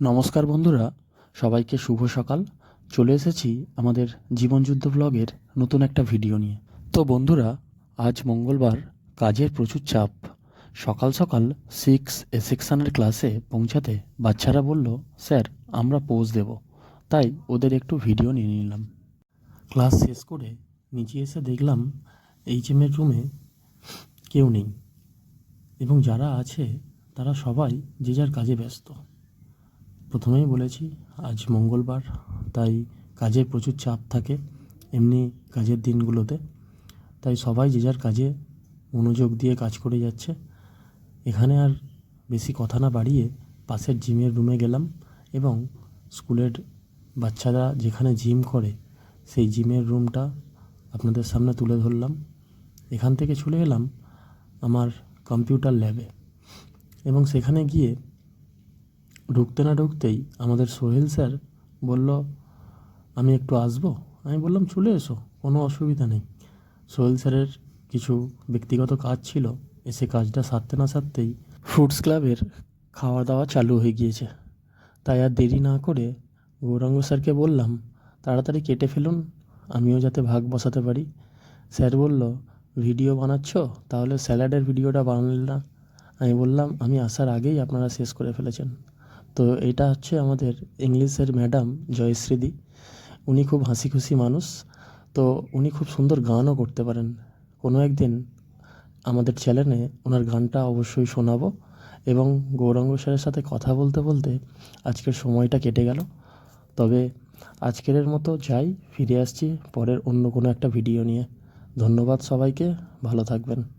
নমস্কার বন্ধুরা, সবাইকে শুভ সকাল। চলে এসেছি আমাদের জীবনযুদ্ধ ব্লগের নতুন একটা ভিডিও নিয়ে। তো বন্ধুরা, আজ মঙ্গলবার কাজের প্রচুর চাপ। সকাল সকাল সিক্স এ সেকশানের ক্লাসে পৌঁছাতে বাচ্চারা বলল, স্যার, আমরা পোজ দেব। তাই ওদের একটু ভিডিও নিয়ে নিলাম। ক্লাস শেষ করে নিচে এসে দেখলাম এইচ এমের রুমে কেউ নেই। এবং যারা আছে, তারা সবাই যে যার কাজে ব্যস্ত। প্রথমেই বলেছি, আজ মঙ্গলবার, তাই কাজের প্রচুর চাপ থাকে এমনি কাজের দিনগুলোতে। তাই সবাই যে যার কাজে মনোযোগ দিয়ে কাজ করে যাচ্ছে। এখানে আর বেশি কথা না বাড়িয়ে পাশের জিমের রুমে গেলাম এবং স্কুলের বাচ্চারা যেখানে জিম করে সেই জিমের রুমটা আপনাদের সামনে তুলে ধরলাম। এখান থেকে চলে এলাম আমার কম্পিউটার ল্যাবে এবং সেখানে গিয়ে ঢুকতে না ঢুকতেই আমাদের সোহেল স্যার বলল, আমি একটু আসব? আমি বললাম, চলে এসো, কোনো অসুবিধা নেই। সোহেল স্যারের কিছু ব্যক্তিগত কাজ ছিল, এসে কাজটা সারতে না সারতেই ফ্রুটস ক্লাবের খাওয়া দাওয়া চালু হয়ে গিয়েছে। তাই আর দেরি না করে গৌরাঙ্গ স্যারকে বললাম, তাড়াতাড়ি কেটে ফেলুন, আমিও যাতে ভাগ বসাতে পারি। স্যার বলল, ভিডিও বানাচ্ছ? তাহলে স্যালাডের ভিডিওটা বানালে না। আমি বললাম, আমি আসার আগেই আপনারা শেষ করে ফেলেছেন। তো এটা হচ্ছে আমাদের ইংলিশের ম্যাডাম জয়শ্রীদি। উনি খুব হাসি খুশি মানুষ। তো উনি খুব সুন্দর গানও করতে পারেন। কোনো একদিন আমাদের চ্যানেলে ওনার গানটা অবশ্যই শোনাবো এবং গৌরাঙ্গ স্যারের সাথে কথা বলতে বলতে আজকের সময়টা কেটে গেল। তবে আজকের মতো যাই, ফিরে আসছি পরের অন্য কোনো একটা ভিডিও নিয়ে। ধন্যবাদ সবাইকে, ভালো থাকবেন।